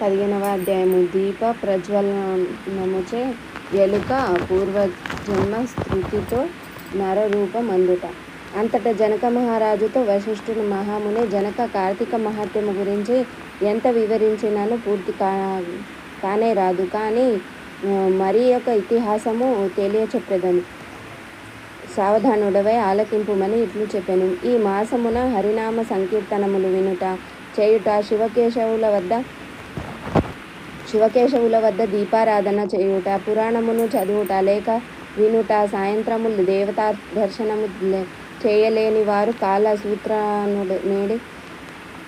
పదిహేనవ అధ్యాయము. దీప ప్రజ్వలనముచే ఎలుక పూర్వజన్మ స్మృతితో నరరూపం అందుట అంతట జనక మహారాజుతో వశిష్ఠుని మహాముని జనక కార్తీక మహాత్మ్యము గురించి ఎంత వివరించినాను పూర్తి కా కానే రాదు. కానీ ఆ, మరి యొక్క ఇతిహాసము తెలియచెప్పెదను. సావధానుడవై ఆలకింపుమని ఇట్లు చెప్పాను. ఈ మాసమున హరినామ సంకీర్తనములు వినుట చేయుట శివకేశవుల వద్ద శివకేశవుల వద్ద దీపారాధన చేయుట పురాణమును చదువుట లేక వినుట సాయంత్రములు దేవతా దర్శనము చేయలేని వారు కాల సూత్రానుడు నేడి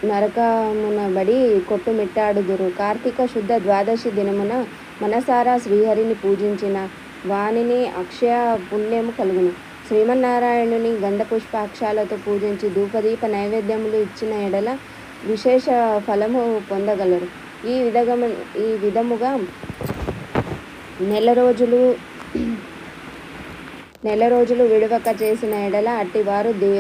నరకమునబడి కొట్టుమిట్టాడుదురు. కార్తీక శుద్ధ ద్వాదశి దినమున మనసారా శ్రీహరిని పూజించిన వాణిని అక్షయ పుణ్యము కలుగును. శ్రీమన్నారాయణుని గంధపుష్పాక్షాలతో పూజించి ధూపదీప నైవేద్యములు ఇచ్చిన ఎడల విశేష ఫలము పొందగలరు. ఈ విధగమ ఈ విధముగా నెల రోజులు నెల రోజులు విడవక చేసిన ఎడల అట్టివారు దే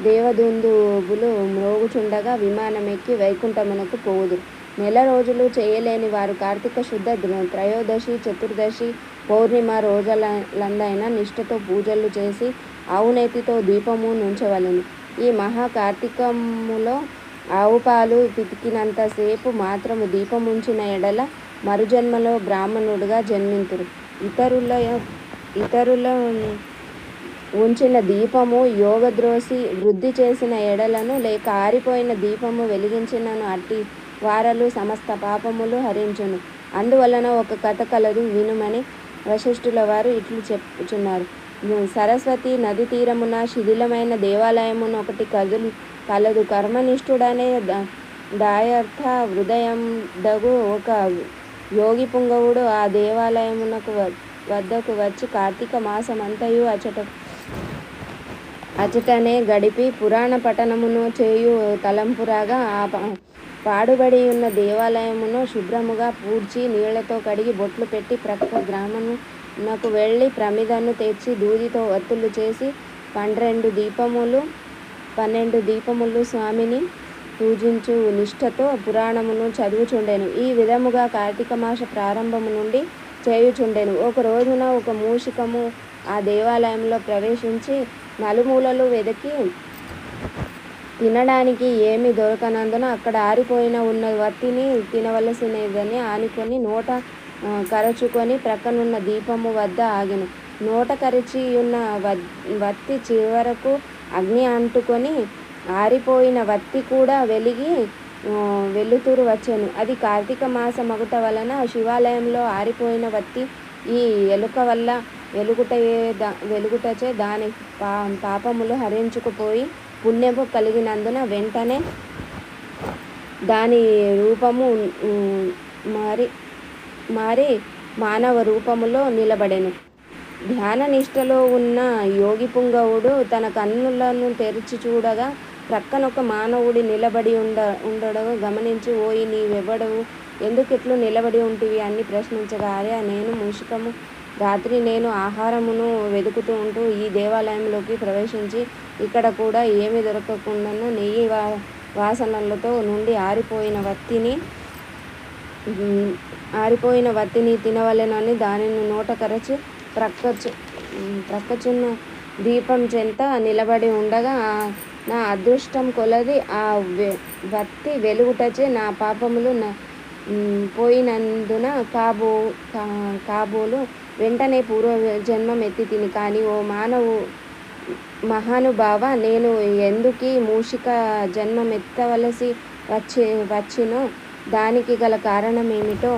దేవదుందుబులు మ్రోగుచుండగా విమానమెక్కి వైకుంఠమునకు పోవుదు నెల రోజులు చేయలేని వారు కార్తీక శుద్ధ త్రయోదశి చతుర్దశి పౌర్ణిమ రోజులందైనా నిష్ఠతో పూజలు చేసి ఆవునేతితో దీపము నుంచవలను. ఈ మహా కార్తీకములో ఆవు పాలు పితికినంతసేపు మాత్రము దీపముంచిన ఎడల మరుజన్మలో బ్రాహ్మణుడుగా జన్మింతురు. ఇతరుల ఇతరుల ఉంచిన దీపము యోగద్రోసి వృద్ధి చేసిన ఎడలను లేక ఆరిపోయిన దీపము వెలిగించినను అట్టి వారలు సమస్త పాపములు హరించును. అందువలన ఒక కథ కలదు వినుమని వశిష్ఠుల వారు ఇట్లు చెప్పుచున్నారు. సరస్వతి నది తీరమున శిథిలమైన దేవాలయమున ఒకటి కదులు కలదు. కర్మనిష్ఠుడనే ద- దాయర్థ హృదయం దగు ఒక యోగి పుంగవుడు ఆ దేవాలయమునకు వద్దకు వచ్చి కార్తీక మాసమంతయు అచట అచటనే గడిపి పురాణ పఠనమును చేయు తలంపురాగా ఆ పాడుబడి ఉన్న దేవాలయమును శుభ్రముగా పూడ్చి నీళ్ళతో కడిగి బొట్లు పెట్టి ప్రక్క గ్రామమునకు వెళ్ళి ప్రమిదను తెచ్చి దూదితో ఒత్తులు చేసి పన్నెండు దీపములు పన్నెండు దీపములు స్వామిని పూజించు నిష్ఠతో పురాణమును చదువుచుండెను. ఈ విధముగా కార్తీక మాస ప్రారంభము నుండి చేయుచుండెను. ఒక రోజున ఒక మూషికము ఆ దేవాలయంలో ప్రవేశించి నలుమూలలు వెదకి తినడానికి ఏమి దొరకనందున అక్కడ ఆరిపోయిన ఉన్న వత్తిని తినవలసినదని ఆనుకొని నోట కరచుకొని ప్రక్కనున్న దీపము వద్ద ఆగెను. నోట కరిచి ఉన్న వత్తి చివరకు అగ్ని అంటుకొని ఆరిపోయిన వత్తి కూడా వెలిగి వెలుతురు వచ్చాను. అది కార్తీక మాస మగుట వలన శివాలయంలో ఆరిపోయిన వత్తి ఈ ఎలుక వల్ల వెలుగుటయే దా వెలుగుటచే దాని పా పాపములు హరించుకుపోయి పుణ్యము కలిగినందున వెంటనే దాని రూపము మారి మారి మానవ రూపములో నిలబడెను. ధ్యాన నిష్టలో ఉన్న యోగి పుంగవుడు తన కన్నులను తెరిచి చూడగా ప్రక్కనొక మానవుడి నిలబడి ఉండ ఉండడం గమనించి ఓయి నీవెవడవు? ఎందుకు ఇట్లు నిలబడి ఉంటివి? అని ప్రశ్నించగా అరే నేను మూషికము. రాత్రి నేను ఆహారమును వెతుకుతూ ఉంటూ ఈ దేవాలయంలోకి ప్రవేశించి ఇక్కడ కూడా ఏమి దొరకకుండా నెయ్యి వా వాసనలతో నుండి ఆరిపోయిన వత్తిని ఆరిపోయిన వత్తిని తినవలెనని దానిని నోట కరచి ప్రక్కచు ప్రక్కచున్న దీపం చెంత నిలబడి ఉండగా నా అదృష్టం కొలది ఆ వత్తి వెలుగుటచే నా పాపములు నా పోయినందున కాబో కాబోలు వెంటనే పూర్వ జన్మం ఎత్తి తిని కానీ ఓ మానవు మహానుభావ నేను ఎందుకీ మూషిక జన్మం ఎత్తవలసి వచ్చి వచ్చినో? దానికి గల కారణం ఏమిటో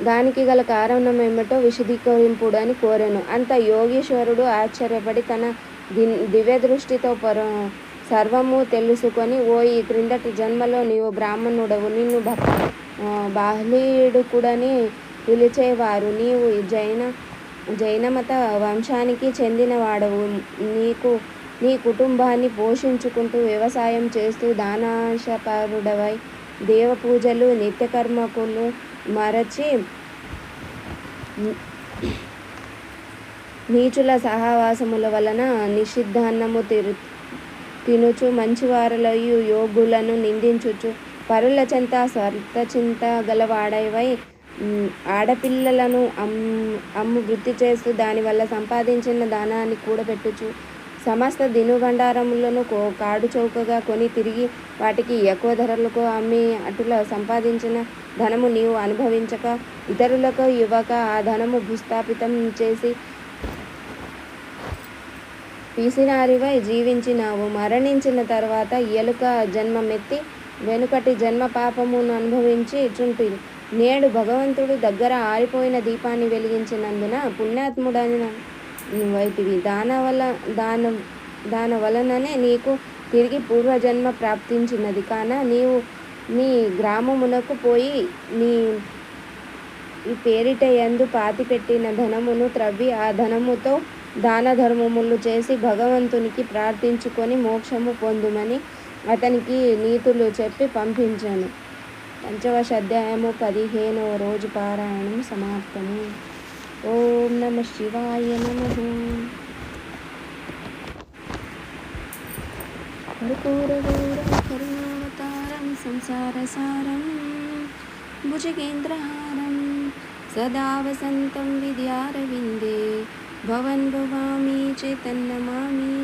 దానికి గల కారణం ఏమిటో విశదీకరింపుడని కోరాను. అంత యోగీశ్వరుడు ఆశ్చర్యపడి తన ది- దివ్య దృష్టితో పర సర్వము తెలుసుకొని ఓ ఈ క్రిందటి జన్మలో నీవు బ్రాహ్మణుడవు నిన్ను భక్ ఆ, బాహ్లీడుకుడని పిలిచేవారు. నీవు జైన జైనమత వంశానికి చెందినవాడవు. నీకు నీ కుటుంబాన్ని పోషించుకుంటూ వ్యవసాయం చేస్తూ దానాశపరుడవై దేవ పూజలు నిత్యకర్మకులు మరచి నీచుల సహవాసముల వలన నిషిద్ధాన్నము తిరు తినుచు మంచివారులయు యోగులను నిందించుచు పరుల చెంత స్వర్త చింత గలవాడైవై ఆడపిల్లలను అమ్ము అమ్ము వృత్తి చేస్తూ దానివల్ల సంపాదించిన ధనాన్ని కూడబెట్టుచు సమస్త దినుబండారములను కాడు చౌకగా కొని తిరిగి వాటికి ఎక్కువ ధరలకు అమ్మి అటుల సంపాదించిన ధనము నీవు అనుభవించక ఇతరులకు ఇవ్వక ఆ ధనము భూస్థాపితం చేసి పీసినారివై జీవించినావు. మరణించిన తర్వాత ఎలుక జన్మమెత్తి వెనుకటి జన్మ పాపమును అనుభవించి చుంటివి నేడు భగవంతుడు దగ్గర ఆరిపోయిన దీపాన్ని వెలిగించినందున పుణ్యాత్ముడైన నువ్వైతివి దాన వల్ల దాన దాని వలననే నీకు తిరిగి పూర్వజన్మ ప్రాప్తించినది. కాన నీవు నీ గ్రామమునకు పోయి నీ ఈ పేరిట యందు పాతిపెట్టిన ధనమును త్రవ్వి ఆ ధనముతో దాన ధర్మములు చేసి భగవంతునికి ప్రార్థించుకొని మోక్షము పొందుమని అతనికి నీతులు చెప్పి పంపించాను. పంచవశ అధ్యాయము పదిహేనవ రోజు పారాయణం సమాప్తము. ఓం నమ శివాయ నమ కర్పూరగౌరం కరుణావతారం సంసారసారం భుజగేంద్రహారం సదా వసంతం విద్యారవిందే భవన్ భవామి చేతన్నమామి